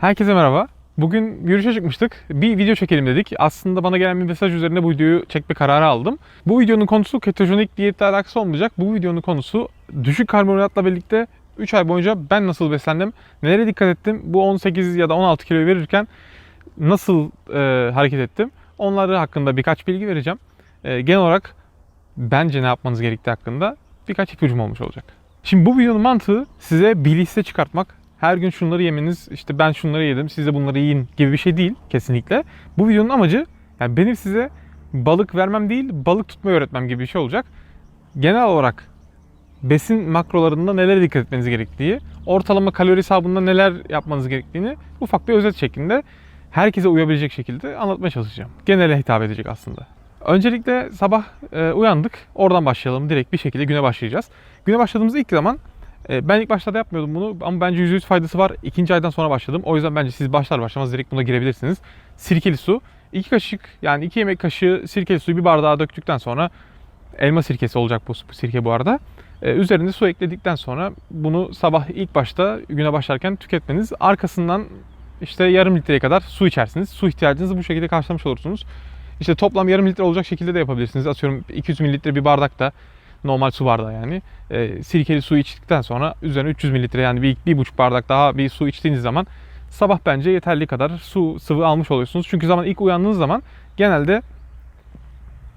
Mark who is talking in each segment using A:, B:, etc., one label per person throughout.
A: Herkese merhaba. Bugün yürüyüşe çıkmıştık. Bir video çekelim dedik. Aslında bana gelen bir mesaj üzerine bu videoyu çekme kararı aldım. Bu videonun konusu ketojenik diyetle alakası olmayacak. Bu videonun konusu düşük karbonhidratla birlikte 3 ay boyunca ben nasıl beslendim, nelere dikkat ettim, bu 18 ya da 16 kiloyu verirken nasıl e, hareket ettim, onları hakkında birkaç bilgi vereceğim. E, genel olarak bence ne yapmanız gerektiği hakkında birkaç ipucum olmuş olacak. Şimdi bu videonun mantığı size bir liste çıkartmak. Her gün şunları yemeniz, işte ben şunları yedim, siz de bunları yiyin gibi bir şey değil kesinlikle. Bu videonun amacı yani benim size balık vermem değil, balık tutmayı öğretmem gibi bir şey olacak. Genel olarak besin makrolarında nelere dikkat etmeniz gerektiği, ortalama kalori hesabında neler yapmanız gerektiğini ufak bir özet şeklinde herkese uyabilecek şekilde anlatmaya çalışacağım. Genele hitap edecek aslında. Öncelikle sabah e, uyandık. Oradan başlayalım. Direkt bir şekilde güne başlayacağız. Güne başladığımız ilk zaman ben ilk başlarda yapmıyordum bunu ama bence %100 faydası var. İkinci aydan sonra başladım. O yüzden bence siz başlar başlamaz direkt buna girebilirsiniz. Sirkeli su. 2 kaşık yani 2 yemek kaşığı sirkeli suyu bir bardağa döktükten sonra elma sirkesi olacak bu sirke bu arada. Ee, üzerine su ekledikten sonra bunu sabah ilk başta güne başlarken tüketmeniz. Arkasından işte yarım litreye kadar su içersiniz. Su ihtiyacınızı bu şekilde karşılamış olursunuz. İşte toplam yarım litre olacak şekilde de yapabilirsiniz. Atıyorum 200 mililitre bir bardakta normal su bardağı yani. E, sirkeli su içtikten sonra üzerine 300 mililitre yani bir, bir buçuk bardak daha bir su içtiğiniz zaman sabah bence yeterli kadar su sıvı almış oluyorsunuz. Çünkü zaman ilk uyandığınız zaman genelde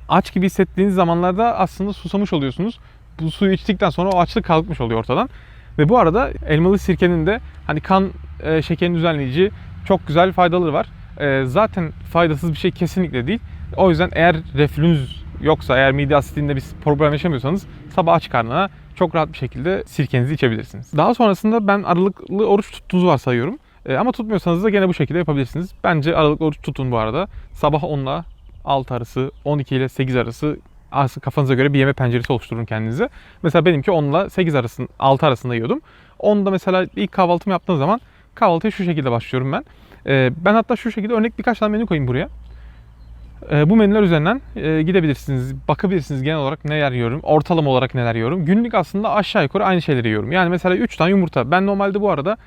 A: aç gibi hissettiğiniz zamanlarda aslında susamış oluyorsunuz. Bu suyu içtikten sonra o açlık kalkmış oluyor ortadan. Ve bu arada elmalı sirkenin de hani kan e, şekerini düzenleyici çok güzel faydaları var. E, zaten faydasız bir şey kesinlikle değil. O yüzden eğer reflünüz yoksa, eğer mide asitinde bir problem yaşamıyorsanız sabah aç karnına çok rahat bir şekilde sirkenizi içebilirsiniz. Daha sonrasında ben aralıklı oruç tuttuğunuzu varsayıyorum. E, ama tutmuyorsanız da gene bu şekilde yapabilirsiniz. Bence aralıklı oruç tutun bu arada. Sabah 10 ile 6 arası, 12 ile 8 arası aslında kafanıza göre bir yeme penceresi oluşturun kendinize. Mesela benimki 10 ile 8 arasında, 6 arasında yiyordum. 10'da mesela ilk kahvaltımı yaptığım zaman kahvaltıya şu şekilde başlıyorum ben. Ee, ben hatta şu şekilde örnek birkaç tane menü koyayım buraya. Ee, bu menüler üzerinden e, gidebilirsiniz, bakabilirsiniz genel olarak neler yiyorum, ortalama olarak neler yiyorum. Günlük aslında aşağı yukarı aynı şeyleri yiyorum. Yani mesela 3 tane yumurta. Ben normalde bu arada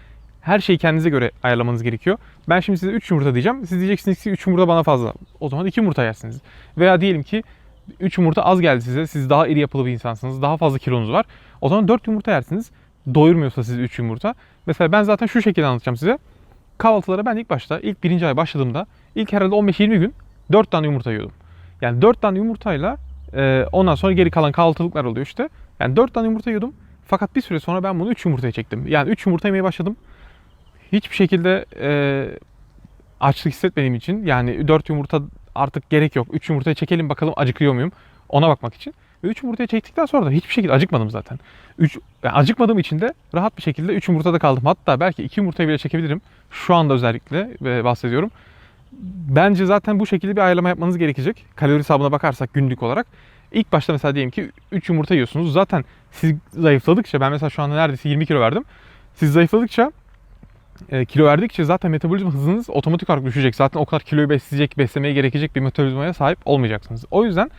A: her şeyi kendinize göre ayarlamanız gerekiyor. Ben şimdi size 3 yumurta diyeceğim. Siz diyeceksiniz ki 3 yumurta bana fazla. O zaman 2 yumurta yersiniz. Veya diyelim ki 3 yumurta az geldi size. Siz daha iri yapılı bir insansınız. Daha fazla kilonuz var. O zaman 4 yumurta yersiniz. Doyurmuyorsa sizi 3 yumurta. Mesela ben zaten şu şekilde anlatacağım size. Kahvaltılara ben ilk başta, ilk birinci ay başladığımda ilk herhalde 15-20 gün 4 tane yumurta yiyordum. Yani 4 tane yumurtayla e, ondan sonra geri kalan kahvaltılıklar oluyor işte. Yani 4 tane yumurta yiyordum. Fakat bir süre sonra ben bunu 3 yumurtaya çektim. Yani 3 yumurta yemeye başladım. Hiçbir şekilde e, açlık hissetmediğim için yani 4 yumurta artık gerek yok. 3 yumurtaya çekelim bakalım acıkıyor muyum? Ona bakmak için. Ve 3 yumurtaya çektikten sonra da hiçbir şekilde acıkmadım zaten. 3 yani acıkmadığım için de rahat bir şekilde 3 yumurtada kaldım. Hatta belki 2 yumurtayı bile çekebilirim. Şu anda özellikle e, bahsediyorum. Bence zaten bu şekilde bir ayarlama yapmanız gerekecek. Kalori hesabına bakarsak günlük olarak. İlk başta mesela diyelim ki 3 yumurta yiyorsunuz. Zaten siz zayıfladıkça ben mesela şu anda neredeyse 20 kilo verdim. Siz zayıfladıkça e, kilo verdikçe zaten metabolizma hızınız otomatik olarak düşecek. Zaten o kadar kiloyu besleyecek, beslemeye gerekecek bir metabolizmaya sahip olmayacaksınız. O yüzden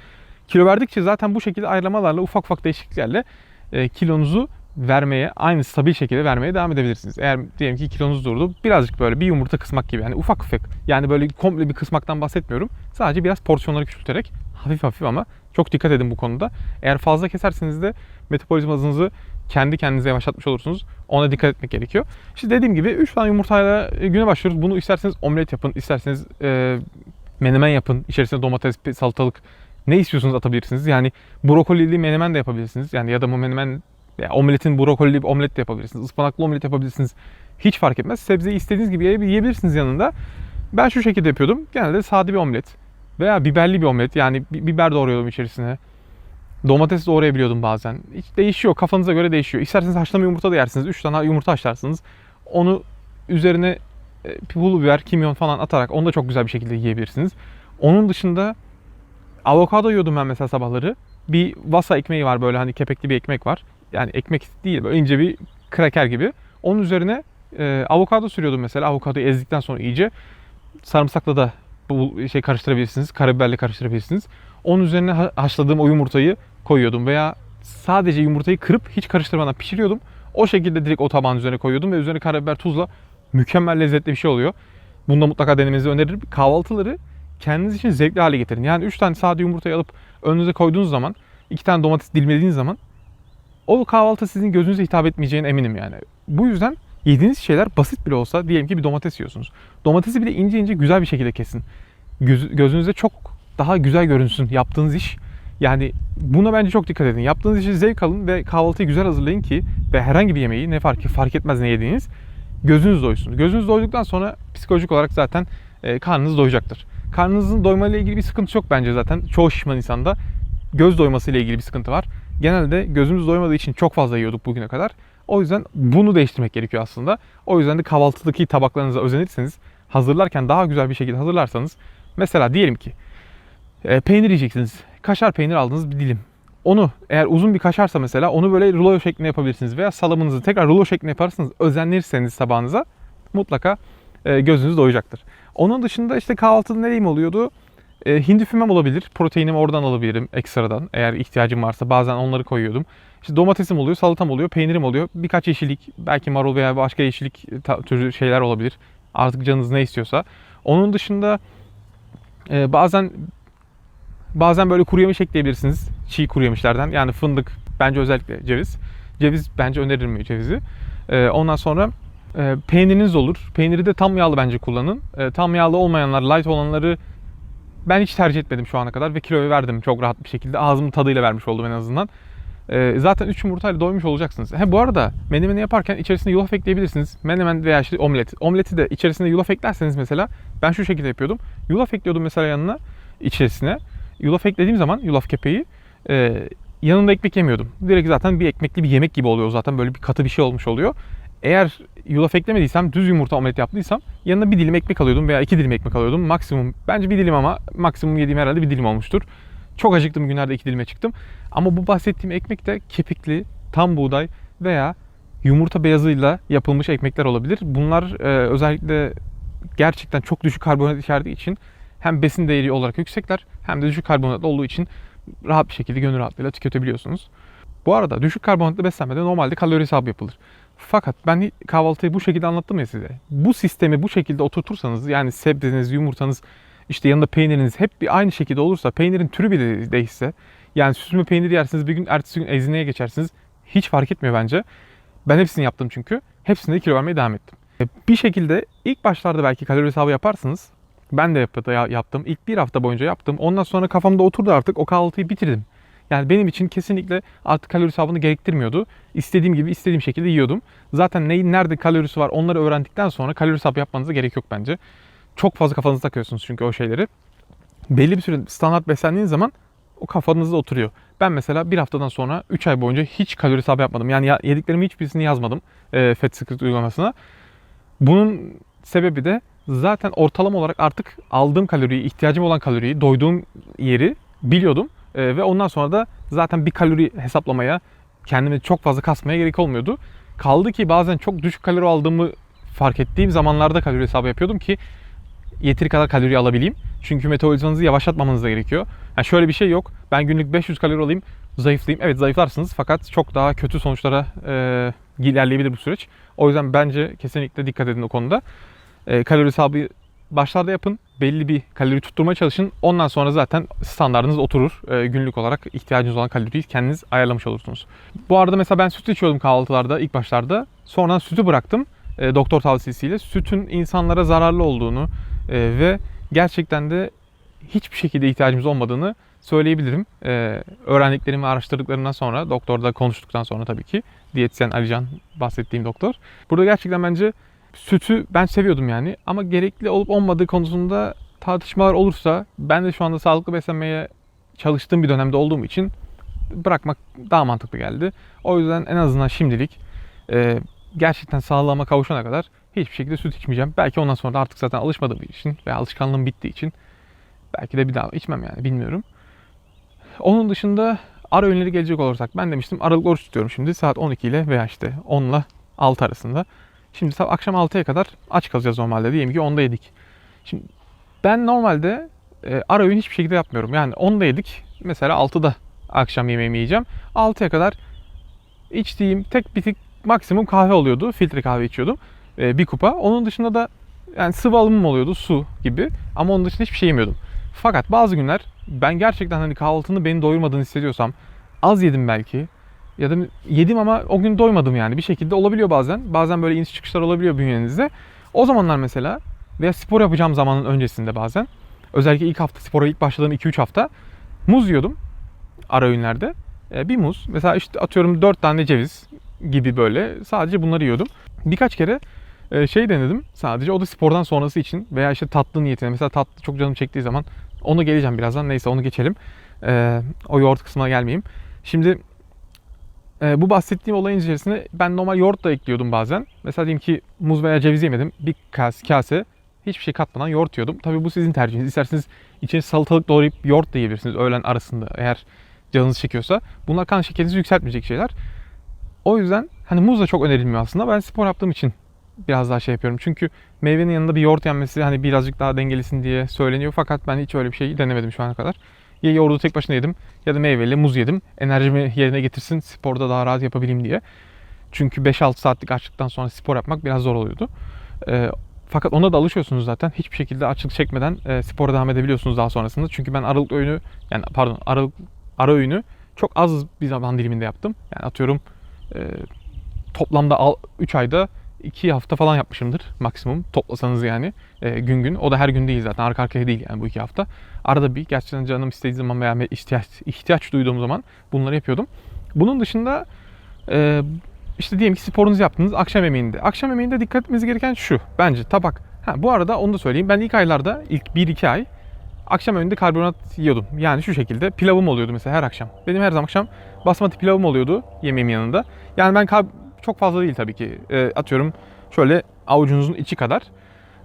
A: kilo verdikçe zaten bu şekilde ayarlamalarla ufak ufak değişikliklerle e, kilonuzu vermeye, aynı stabil şekilde vermeye devam edebilirsiniz. Eğer diyelim ki kilonuz durdu, birazcık böyle bir yumurta kısmak gibi yani ufak ufak yani böyle komple bir kısmaktan bahsetmiyorum. Sadece biraz porsiyonları küçülterek hafif hafif ama çok dikkat edin bu konuda. Eğer fazla keserseniz de metabolizma hızınızı kendi kendinize yavaşlatmış olursunuz. Ona dikkat etmek gerekiyor. İşte dediğim gibi 3 tane yumurtayla güne başlıyoruz. Bunu isterseniz omlet yapın, isterseniz e, menemen yapın. İçerisine domates, salatalık ne istiyorsunuz atabilirsiniz. Yani brokolili menemen de yapabilirsiniz. Yani ya da bu menemen ya omletin brokolili bir omlet de yapabilirsiniz. Ispanaklı omlet yapabilirsiniz. Hiç fark etmez. Sebzeyi istediğiniz gibi yiyebilirsiniz yanında. Ben şu şekilde yapıyordum. Genelde sade bir omlet veya biberli bir omlet. Yani biber doğruyordum içerisine. Domates doğrayabiliyordum bazen. Hiç değişiyor. Kafanıza göre değişiyor. İsterseniz haşlama yumurta da yersiniz. 3 tane yumurta haşlarsınız. Onu üzerine e, pul biber, kimyon falan atarak onu da çok güzel bir şekilde yiyebilirsiniz. Onun dışında avokado yiyordum ben mesela sabahları. Bir vasa ekmeği var böyle hani kepekli bir ekmek var. Yani ekmek değil böyle ince bir kraker gibi. Onun üzerine e, avokado sürüyordum mesela. Avokadoyu ezdikten sonra iyice sarımsakla da bu şey karıştırabilirsiniz. Karabiberle karıştırabilirsiniz. Onun üzerine ha- haşladığım o yumurtayı koyuyordum veya sadece yumurtayı kırıp hiç karıştırmadan pişiriyordum. O şekilde direkt o tabağın üzerine koyuyordum ve üzerine karabiber tuzla mükemmel lezzetli bir şey oluyor. Bunu da mutlaka denemenizi öneririm. Kahvaltıları kendiniz için zevkli hale getirin. Yani 3 tane sade yumurtayı alıp önünüze koyduğunuz zaman, 2 tane domates dilimlediğiniz zaman o kahvaltı sizin gözünüze hitap etmeyeceğine eminim yani. Bu yüzden yediğiniz şeyler basit bile olsa diyelim ki bir domates yiyorsunuz. Domatesi bile ince ince güzel bir şekilde kesin. Göz, gözünüzde çok daha güzel görünsün yaptığınız iş. Yani buna bence çok dikkat edin. Yaptığınız işi zevk alın ve kahvaltıyı güzel hazırlayın ki ve herhangi bir yemeği ne fark fark etmez ne yediğiniz gözünüz doysun. Gözünüz doyduktan sonra psikolojik olarak zaten e, karnınız doyacaktır. Karnınızın doymayla ilgili bir sıkıntı yok bence zaten. Çoğu şişman insanda göz doyması ile ilgili bir sıkıntı var. Genelde gözümüz doymadığı için çok fazla yiyorduk bugüne kadar. O yüzden bunu değiştirmek gerekiyor aslında. O yüzden de kahvaltıdaki tabaklarınıza özenirseniz, hazırlarken daha güzel bir şekilde hazırlarsanız, mesela diyelim ki e, peynir yiyeceksiniz. Kaşar peynir aldınız bir dilim. Onu eğer uzun bir kaşarsa mesela onu böyle rulo şeklinde yapabilirsiniz. Veya salamınızı tekrar rulo şeklinde yaparsanız özenirseniz tabağınıza mutlaka e, gözünüz doyacaktır. Onun dışında işte kahvaltıda nereyim oluyordu? E, hindi fümem olabilir. Proteinimi oradan alabilirim ekstradan. Eğer ihtiyacım varsa bazen onları koyuyordum. İşte domatesim oluyor, salatam oluyor, peynirim oluyor. Birkaç yeşillik, belki marul veya başka yeşillik ta- türü şeyler olabilir. Artık canınız ne istiyorsa. Onun dışında e, bazen bazen böyle kuru yemiş ekleyebilirsiniz. Çiğ kuru yemişlerden. Yani fındık, bence özellikle ceviz. Ceviz bence öneririm cevizi. E, ondan sonra e, peyniriniz olur. Peyniri de tam yağlı bence kullanın. E, tam yağlı olmayanlar, light olanları ben hiç tercih etmedim şu ana kadar ve kiloyu verdim çok rahat bir şekilde. Ağzımın tadıyla vermiş oldum en azından. Ee, zaten 3 yumurtayla doymuş olacaksınız. He, bu arada menemeni yaparken içerisine yulaf ekleyebilirsiniz. Menemen veya işte omlet. Omleti de içerisine yulaf eklerseniz mesela ben şu şekilde yapıyordum. Yulaf ekliyordum mesela yanına içerisine. Yulaf eklediğim zaman yulaf kepeği e, yanında ekmek yemiyordum. Direkt zaten bir ekmekli bir yemek gibi oluyor zaten böyle bir katı bir şey olmuş oluyor. Eğer yulaf eklemediysem düz yumurta omlet yaptıysam yanına bir dilim ekmek alıyordum veya iki dilim ekmek alıyordum. Maksimum bence bir dilim ama maksimum yediğim herhalde bir dilim olmuştur. Çok acıktım günlerde iki dilime çıktım. Ama bu bahsettiğim ekmek de kepikli, tam buğday veya yumurta beyazıyla yapılmış ekmekler olabilir. Bunlar e, özellikle gerçekten çok düşük karbonhidrat içerdiği için hem besin değeri olarak yüksekler hem de düşük karbonhidrat olduğu için rahat bir şekilde gönül rahatlığıyla tüketebiliyorsunuz. Bu arada düşük karbonhidratlı beslenmede normalde kalori hesabı yapılır. Fakat ben kahvaltıyı bu şekilde anlattım ya size. Bu sistemi bu şekilde oturtursanız yani sebzeniz, yumurtanız, işte yanında peyniriniz hep bir aynı şekilde olursa, peynirin türü bile değişse, yani süzme peynir yersiniz bir gün ertesi gün ezineye geçersiniz. Hiç fark etmiyor bence. Ben hepsini yaptım çünkü. Hepsinde kilo vermeye devam ettim. E, Bir şekilde ilk başlarda belki kalori hesabı yaparsınız. Ben de yap- yaptım. İlk bir hafta boyunca yaptım. Ondan sonra kafamda oturdu artık. O kahvaltıyı bitirdim. Yani benim için kesinlikle artık kalori hesabını gerektirmiyordu. İstediğim gibi istediğim şekilde yiyordum. Zaten neyin nerede kalorisi var onları öğrendikten sonra kalori hesabı yapmanıza gerek yok bence. Çok fazla kafanızda takıyorsunuz çünkü o şeyleri. Belli bir süre standart beslendiğiniz zaman o kafanızda oturuyor. Ben mesela bir haftadan sonra 3 ay boyunca hiç kalori hesabı yapmadım. Yani ya- yediklerimin hiçbirisini yazmadım e, Secret uygulamasına. Bunun sebebi de zaten ortalama olarak artık aldığım kaloriyi, ihtiyacım olan kaloriyi, doyduğum yeri biliyordum. E, ve ondan sonra da zaten bir kalori hesaplamaya, kendimi çok fazla kasmaya gerek olmuyordu. Kaldı ki bazen çok düşük kalori aldığımı fark ettiğim zamanlarda kalori hesabı yapıyordum ki yeteri kadar kalori alabileyim. Çünkü metabolizmanızı yavaşlatmamanız da gerekiyor. Yani şöyle bir şey yok. Ben günlük 500 kalori alayım, zayıflayayım. Evet zayıflarsınız fakat çok daha kötü sonuçlara e, ilerleyebilir bu süreç. O yüzden bence kesinlikle dikkat edin o konuda. E, kalori hesabı başlarda yapın. Belli bir kalori tutturmaya çalışın. Ondan sonra zaten standartınız oturur. E, günlük olarak ihtiyacınız olan kaloriyi kendiniz ayarlamış olursunuz. Bu arada mesela ben süt içiyordum kahvaltılarda ilk başlarda. Sonradan sütü bıraktım. E, doktor tavsiyesiyle. Sütün insanlara zararlı olduğunu e, ve gerçekten de hiçbir şekilde ihtiyacımız olmadığını söyleyebilirim. Ee, öğrendiklerimi araştırdıklarından sonra, doktorda konuştuktan sonra tabii ki, diyetisyen Alican bahsettiğim doktor. Burada gerçekten bence sütü ben seviyordum yani ama gerekli olup olmadığı konusunda tartışmalar olursa ben de şu anda sağlıklı beslenmeye çalıştığım bir dönemde olduğum için bırakmak daha mantıklı geldi. O yüzden en azından şimdilik e, gerçekten sağlığıma kavuşana kadar hiçbir şekilde süt içmeyeceğim. Belki ondan sonra da artık zaten alışmadığım için veya alışkanlığım bittiği için belki de bir daha içmem yani bilmiyorum. Onun dışında ara öğünleri gelecek olursak ben demiştim aralıklı oruç tutuyorum şimdi saat 12 ile veya işte 10 ile 6 arasında. Şimdi sabah akşam 6'ya kadar aç kalacağız normalde diyelim ki 10'da yedik. Şimdi ben normalde e, ara öğün hiçbir şekilde yapmıyorum. Yani 10'da yedik mesela 6'da akşam yemeğimi yiyeceğim. 6'ya kadar içtiğim tek bir maksimum kahve oluyordu. Filtre kahve içiyordum. e, bir kupa. Onun dışında da yani sıvı alımım oluyordu su gibi ama onun dışında hiçbir şey yemiyordum. Fakat bazı günler ben gerçekten hani kahvaltının beni doyurmadığını hissediyorsam az yedim belki ya da yedim ama o gün doymadım yani bir şekilde olabiliyor bazen. Bazen böyle iniş çıkışlar olabiliyor bünyenizde. O zamanlar mesela veya spor yapacağım zamanın öncesinde bazen özellikle ilk hafta spora ilk başladığım 2-3 hafta muz yiyordum ara öğünlerde. E, bir muz mesela işte atıyorum 4 tane ceviz gibi böyle sadece bunları yiyordum. Birkaç kere e, şey denedim sadece o da spordan sonrası için veya işte tatlı niyetine mesela tatlı çok canım çektiği zaman onu geleceğim birazdan neyse onu geçelim. E, o yoğurt kısmına gelmeyeyim. Şimdi e, bu bahsettiğim olayın içerisine ben normal yoğurt da ekliyordum bazen. Mesela diyelim ki muz veya ceviz yemedim. Bir kase, kase hiçbir şey katmadan yoğurt yiyordum. Tabii bu sizin tercihiniz. İsterseniz içine salatalık doğrayıp yoğurt da yiyebilirsiniz öğlen arasında eğer canınız çekiyorsa. Bunlar kan şekerinizi yükseltmeyecek şeyler. O yüzden hani muz da çok önerilmiyor aslında. Ben spor yaptığım için biraz daha şey yapıyorum. Çünkü meyvenin yanında bir yoğurt yenmesi hani birazcık daha dengelisin diye söyleniyor. Fakat ben hiç öyle bir şey denemedim şu ana kadar. Ya yoğurdu tek başına yedim ya da meyveli muz yedim. Enerjimi yerine getirsin sporda daha rahat yapabileyim diye. Çünkü 5-6 saatlik açlıktan sonra spor yapmak biraz zor oluyordu. Ee, fakat ona da alışıyorsunuz zaten. Hiçbir şekilde açlık çekmeden e, spora devam edebiliyorsunuz daha sonrasında. Çünkü ben aralık öğünü yani pardon aralık ara öğünü çok az bir zaman diliminde yaptım. Yani atıyorum e, toplamda 3 ayda 2 hafta falan yapmışımdır maksimum toplasanız yani e, gün gün. O da her gün değil zaten arka arkaya değil yani bu 2 hafta. Arada bir gerçekten canım istediği zaman veya ihtiyaç, ihtiyaç duyduğum zaman bunları yapıyordum. Bunun dışında e, işte diyelim ki sporunuzu yaptınız akşam yemeğinde. Akşam yemeğinde dikkat etmeniz gereken şu bence tabak. Ha, bu arada onu da söyleyeyim. Ben ilk aylarda ilk 1-2 ay akşam öğünde karbonat yiyordum. Yani şu şekilde pilavım oluyordu mesela her akşam. Benim her akşam basmati pilavım oluyordu yemeğimin yanında. Yani ben kar- çok fazla değil tabii ki. E, atıyorum şöyle avucunuzun içi kadar.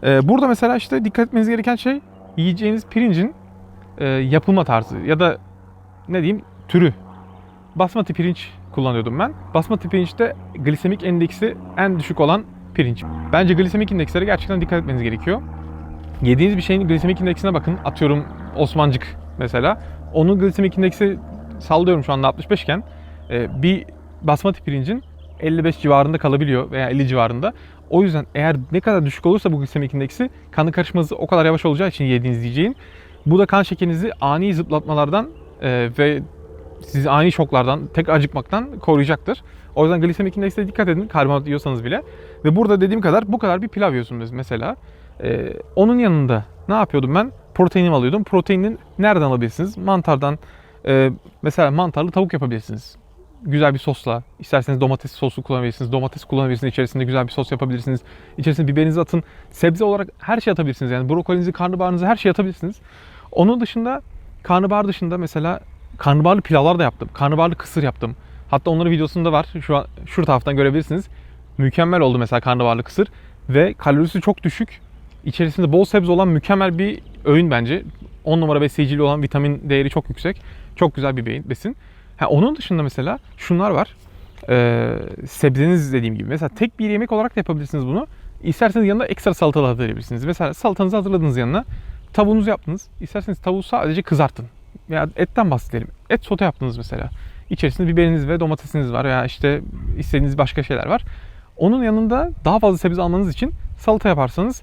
A: E, burada mesela işte dikkat etmeniz gereken şey yiyeceğiniz pirincin e, yapılma tarzı ya da ne diyeyim türü. Basmati pirinç kullanıyordum ben. Basmati pirinçte glisemik endeksi en düşük olan pirinç. Bence glisemik indekslere gerçekten dikkat etmeniz gerekiyor. Yediğiniz bir şeyin glisemik indeksine bakın. Atıyorum Osmancık mesela. Onun glisemik indeksi sallıyorum şu anda 65 iken e, bir basmati pirincin 55 civarında kalabiliyor veya 50 civarında. O yüzden eğer ne kadar düşük olursa bu glisemik indeksi kanı karışması o kadar yavaş olacağı için yediğiniz yiyeceğin bu da kan şekerinizi ani zıplatmalardan e, ve sizi ani şoklardan, tek acıkmaktan koruyacaktır. O yüzden glisemik indeksine dikkat edin karbonhidrat yiyorsanız bile. Ve burada dediğim kadar bu kadar bir pilav yiyorsunuz mesela. Ee, onun yanında ne yapıyordum ben? Proteinimi alıyordum. Proteinin nereden alabilirsiniz? Mantardan. Ee, mesela mantarlı tavuk yapabilirsiniz. Güzel bir sosla. İsterseniz domates sosu kullanabilirsiniz. Domates kullanabilirsiniz. İçerisinde güzel bir sos yapabilirsiniz. İçerisine biberinizi atın. Sebze olarak her şey atabilirsiniz. Yani brokolinizi, karnabaharınızı her şey atabilirsiniz. Onun dışında karnabahar dışında mesela karnabaharlı pilavlar da yaptım. Karnabaharlı kısır yaptım. Hatta onların videosunda var. Şu an şu taraftan görebilirsiniz. Mükemmel oldu mesela karnabaharlı kısır ve kalorisi çok düşük. İçerisinde bol sebze olan mükemmel bir öğün bence. 10 numara besleyiciliği olan vitamin değeri çok yüksek. Çok güzel bir besin. Ha, onun dışında mesela şunlar var. Ee, sebzeniz dediğim gibi. Mesela tek bir yemek olarak da yapabilirsiniz bunu. İsterseniz yanında ekstra salata da hazırlayabilirsiniz. Mesela salatanızı hazırladınız yanına. Tavuğunuzu yaptınız. İsterseniz tavuğu sadece kızartın. Veya etten bahsedelim. Et sote yaptınız mesela. İçerisinde biberiniz ve domatesiniz var veya işte istediğiniz başka şeyler var. Onun yanında daha fazla sebze almanız için salata yaparsanız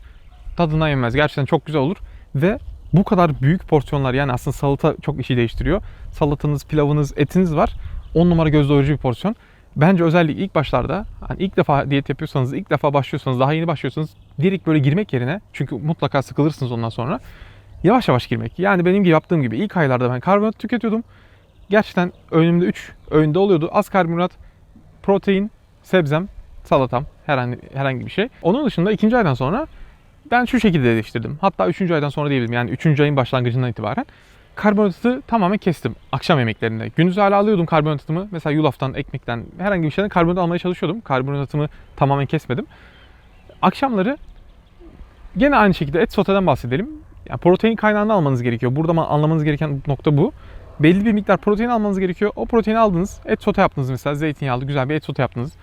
A: tadından yenmez. Gerçekten çok güzel olur. Ve bu kadar büyük porsiyonlar yani aslında salata çok işi değiştiriyor. Salatanız, pilavınız, etiniz var. 10 numara göz doyurucu bir porsiyon. Bence özellikle ilk başlarda hani ilk defa diyet yapıyorsanız, ilk defa başlıyorsanız, daha yeni başlıyorsanız direkt böyle girmek yerine çünkü mutlaka sıkılırsınız ondan sonra yavaş yavaş girmek. Yani benim gibi yaptığım gibi ilk aylarda ben karbonhidrat tüketiyordum. Gerçekten önümde 3 öğünde oluyordu. Az karbonhidrat, protein, sebzem, salatam, herhangi herhangi bir şey. Onun dışında ikinci aydan sonra ben şu şekilde değiştirdim. Hatta üçüncü aydan sonra diyebilirim. Yani üçüncü ayın başlangıcından itibaren karbonhidratı tamamen kestim akşam yemeklerinde. Gündüz hala alıyordum karbonhidratımı. Mesela yulaftan, ekmekten, herhangi bir şeyden karbonhidrat almaya çalışıyordum. Karbonhidratımı tamamen kesmedim. Akşamları gene aynı şekilde et soteden bahsedelim. Yani protein kaynağını almanız gerekiyor. Burada anlamanız gereken nokta bu. Belli bir miktar protein almanız gerekiyor. O proteini aldınız. Et sote yaptınız mesela. Zeytinyağlı güzel bir et sote yaptınız.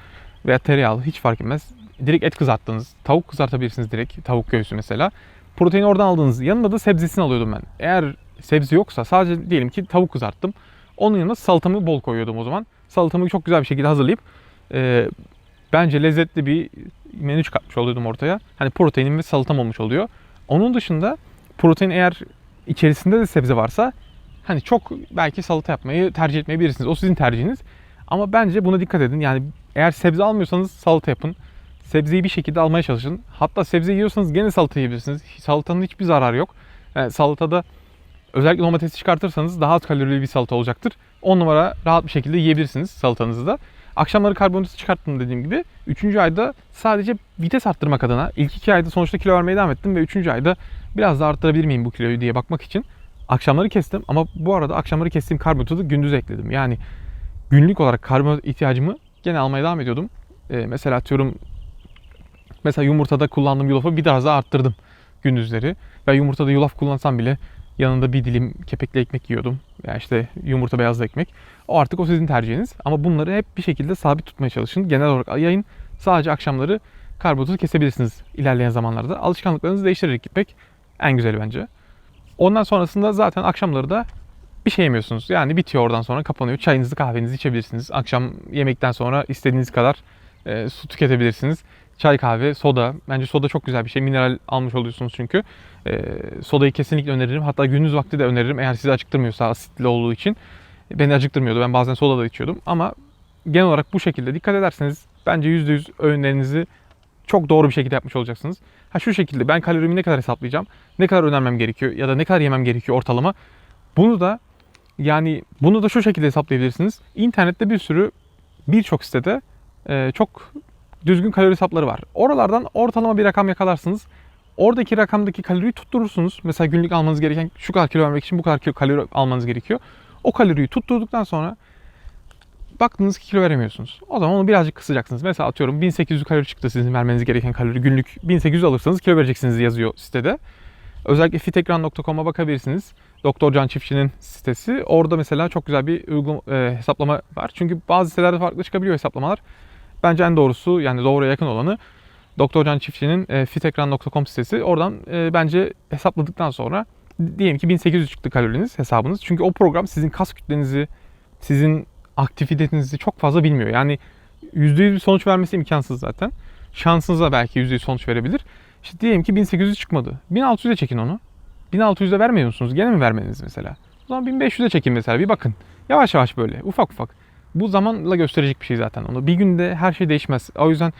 A: Veya tereyağlı hiç fark etmez. Direkt et kızarttınız. Tavuk kızartabilirsiniz direkt. Tavuk göğsü mesela. Proteini oradan aldınız. Yanında da sebzesini alıyordum ben. Eğer sebze yoksa sadece diyelim ki tavuk kızarttım. Onun yanına salatamı bol koyuyordum o zaman. Salatamı çok güzel bir şekilde hazırlayıp bence lezzetli bir menü çıkartmış oluyordum ortaya. Hani proteinim ve salatam olmuş oluyor. Onun dışında protein eğer içerisinde de sebze varsa hani çok belki salata yapmayı tercih etmeyebilirsiniz. O sizin tercihiniz. Ama bence buna dikkat edin. Yani eğer sebze almıyorsanız salata yapın. Sebzeyi bir şekilde almaya çalışın. Hatta sebze yiyorsanız gene salata yiyebilirsiniz. Salatanın hiçbir zararı yok. Yani salatada özellikle domatesi çıkartırsanız daha az kalorili bir salata olacaktır. 10 numara rahat bir şekilde yiyebilirsiniz salatanızı da. Akşamları karbonhidratı çıkarttım dediğim gibi. 3. ayda sadece vites arttırmak adına ilk 2 ayda sonuçta kilo vermeye devam ettim ve 3. ayda biraz daha arttırabilir miyim bu kiloyu diye bakmak için akşamları kestim ama bu arada akşamları kestiğim karbonhidratı gündüz ekledim. Yani günlük olarak karbonhidrat ihtiyacımı gene almaya devam ediyordum. Ee, mesela atıyorum mesela yumurtada kullandığım yulafı biraz daha arttırdım gündüzleri. Ben yumurtada yulaf kullansam bile yanında bir dilim kepekli ekmek yiyordum. Ya işte yumurta beyazlı ekmek. O artık o sizin tercihiniz. Ama bunları hep bir şekilde sabit tutmaya çalışın. Genel olarak yayın sadece akşamları karbonhidratı kesebilirsiniz ilerleyen zamanlarda. Alışkanlıklarınızı değiştirerek gitmek en güzeli bence. Ondan sonrasında zaten akşamları da bir şey yemiyorsunuz. Yani bitiyor oradan sonra kapanıyor. Çayınızı kahvenizi içebilirsiniz. Akşam yemekten sonra istediğiniz kadar e, su tüketebilirsiniz. Çay, kahve, soda. Bence soda çok güzel bir şey. Mineral almış oluyorsunuz çünkü. E, sodayı kesinlikle öneririm. Hatta gündüz vakti de öneririm eğer sizi acıktırmıyorsa asitli olduğu için. Beni acıktırmıyordu. Ben bazen soda da içiyordum. Ama genel olarak bu şekilde dikkat ederseniz bence %100 öğünlerinizi çok doğru bir şekilde yapmış olacaksınız. Ha şu şekilde ben kalorimi ne kadar hesaplayacağım? Ne kadar önermem gerekiyor ya da ne kadar yemem gerekiyor ortalama? Bunu da yani bunu da şu şekilde hesaplayabilirsiniz. İnternette bir sürü birçok sitede e, çok düzgün kalori hesapları var. Oralardan ortalama bir rakam yakalarsınız. Oradaki rakamdaki kaloriyi tutturursunuz. Mesela günlük almanız gereken şu kadar kilo vermek için bu kadar kilo kalori almanız gerekiyor. O kaloriyi tutturduktan sonra baktınız ki kilo veremiyorsunuz. O zaman onu birazcık kısacaksınız. Mesela atıyorum 1800 kalori çıktı sizin vermeniz gereken kalori. Günlük 1800 alırsanız kilo vereceksiniz yazıyor sitede. Özellikle fitekran.com'a bakabilirsiniz. Doktor Can Çiftçi'nin sitesi. Orada mesela çok güzel bir uygulama, e, hesaplama var. Çünkü bazı sitelerde farklı çıkabiliyor hesaplamalar. Bence en doğrusu yani doğruya yakın olanı Doktor Can Çiftçi'nin e, fitekran.com sitesi. Oradan e, bence hesapladıktan sonra diyelim ki 1800 çıktı kaloriniz hesabınız. Çünkü o program sizin kas kütlenizi, sizin aktivitenizi çok fazla bilmiyor. Yani %100 bir sonuç vermesi imkansız zaten. Şansınıza belki %100 sonuç verebilir. İşte diyelim ki 1800 çıkmadı. 1600'e çekin onu. 1600'e vermiyor musunuz? Gene mi vermeniz mesela? O zaman 1500'e çekin mesela. Bir bakın. Yavaş yavaş böyle. Ufak ufak. Bu zamanla gösterecek bir şey zaten onu. Bir günde her şey değişmez. O yüzden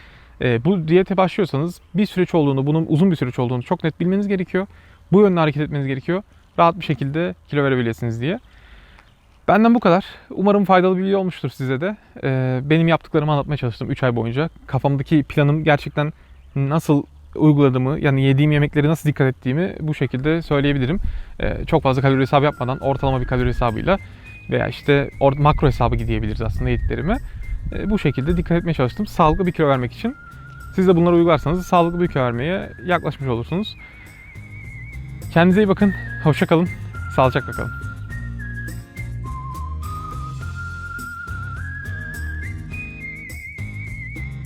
A: e, bu diyete başlıyorsanız bir süreç olduğunu, bunun uzun bir süreç olduğunu çok net bilmeniz gerekiyor. Bu yönde hareket etmeniz gerekiyor. Rahat bir şekilde kilo verebilirsiniz diye. Benden bu kadar. Umarım faydalı bir video olmuştur size de. Ee, benim yaptıklarımı anlatmaya çalıştım 3 ay boyunca. Kafamdaki planım gerçekten nasıl uyguladığımı, yani yediğim yemekleri nasıl dikkat ettiğimi bu şekilde söyleyebilirim. Ee, çok fazla kalori hesabı yapmadan ortalama bir kalori hesabıyla veya işte or- makro hesabı diyebiliriz aslında yediklerime. Ee, bu şekilde dikkat etmeye çalıştım. Sağlıklı bir kilo vermek için. Siz de bunları uygularsanız sağlıklı bir kilo vermeye yaklaşmış olursunuz. Kendinize iyi bakın. Hoşça kalın. Sağlıcakla kalın.